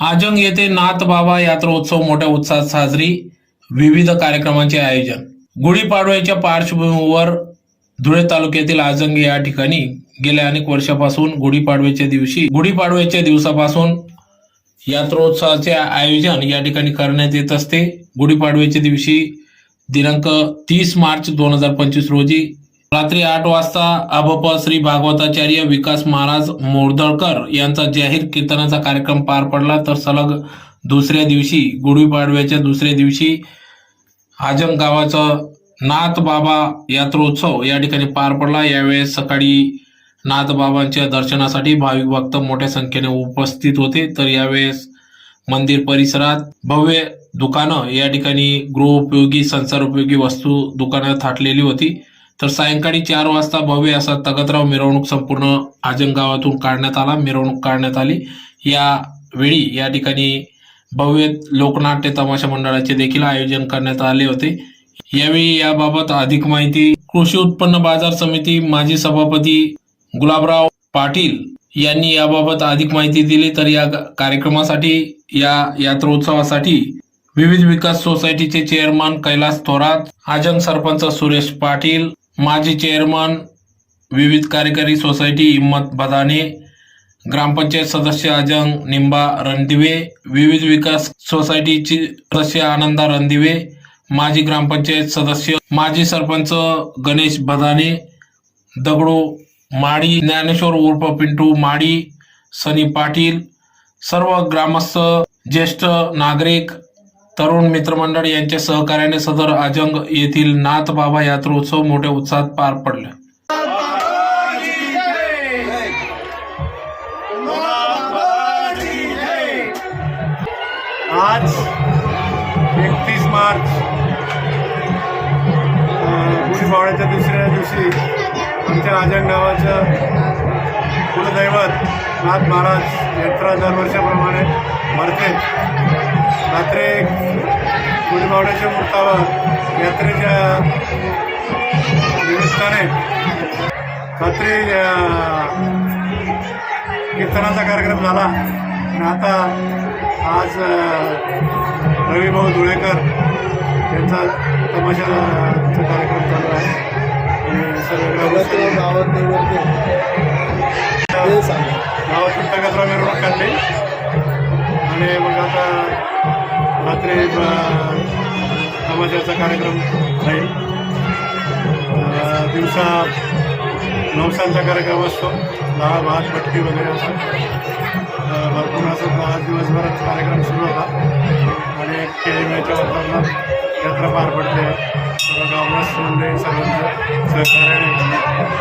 आजंग येथे नाथ बाबा यात्रोत्सव मोठ्या उत्साहात साजरी विविध कार्यक्रमांचे आयोजन. गुढीपाडव्याच्या पार्श्वभूमीवर धुळे तालुक्यातील आजंग या ठिकाणी गेल्या अनेक वर्षापासून गुढीपाडव्याच्या दिवशी गुढीपाडव्याच्या दिवसापासून यात्रोत्सवाचे आयोजन या ठिकाणी करण्यात येत असते. गुढीपाडव्याच्या दिवशी दिनांक तीस मार्च दोन हजार पंचवीस रोजी रात्री आठ वाजता अबप श्री भागवताचार्य विकास महाराज मोरदळकर यांचा जाहीर कीर्तनाचा कार्यक्रम पार पडला. तर सलग दुसऱ्या दिवशी गुढीपाडव्याच्या दुसऱ्या दिवशी आजम गावाचं नाथ बाबा यात्रोत्सव या ठिकाणी पार पडला. यावेळेस सकाळी नाथ बाबांच्या दर्शनासाठी भाविक भक्त मोठ्या संख्येने उपस्थित होते. तर यावेळेस मंदिर परिसरात भव्य दुकानं या ठिकाणी गृहोपयोगी संसारोपयोगी वस्तू दुकानं थाटलेली होती. तर सायंकाळी चार वाजता भव्य असा तगतराव मिरवणूक संपूर्ण आजम गावातून काढण्यात आला मिरवणूक काढण्यात आली. या वेळी या ठिकाणी भव्य लोकनाट्य तमाशा मंडळाचे देखील आयोजन करण्यात आले होते. यावेळी याबाबत अधिक माहिती कृषी उत्पन्न बाजार समिती माजी सभापती गुलाबराव पाटील यांनी याबाबत अधिक माहिती दिली. तर या कार्यक्रमासाठी या यात्रोत्सवासाठी विविध विकास सोसायटीचे चेअरमन कैलास थोरात आजम सरपंच सुरेश पाटील माजी चेअरमन विविध कार्यकारी सोसायटी हिम्मत बदाने ग्रामपंचायत सदस्य अजंग निंबा रणदिवे विविध विकास सोसायटीचे सदस्य आनंदा रणदिवे माजी ग्रामपंचायत सदस्य माजी सरपंच गणेश बदाने दगडू माडी ज्ञानेश्वर उर्फ पिंटू माडी सनी पाटील सर्व ग्रामस्थ ज्येष्ठ नागरिक तरुण मित्रमंडळ यांच्या सहकार्याने सदर आजंग येथील नाथ बाबा यात्रोत्सव मोठ्या उत्साहात पार पडला. आज एकतीस मार्च अं, दुसऱ्या दिवशी आमच्या राजन गावाचं कुलदैवत नाथ महाराज यात्रा दरवर्षाप्रमाणे भरते. रात्री गुढीपाडव्याच्या मुहूर्तावर यात्रेच्या निमित्ताने रात्री कीर्तनाचा कार्यक्रम झाला. आणि आता आज रविभाऊ धुळेकर यांचा तमाशाचा कार्यक्रम चालू आहे. आणि गावातून तगतराव मिरवणूक काढली. आणि मग आता समाजाचा कार्यक्रम आहे. दिवसा नवसांचा कार्यक्रम असतो. दहा भात भट्टी वगैरे असतो भरपूर असं आज दिवसभरात कार्यक्रम सुरू होता. आणि खेळीमेळच्या वातावरणात यात्रा पार पडते. सर्व गावग्रस्त मंडळी सर्वांचं सहकार्याने.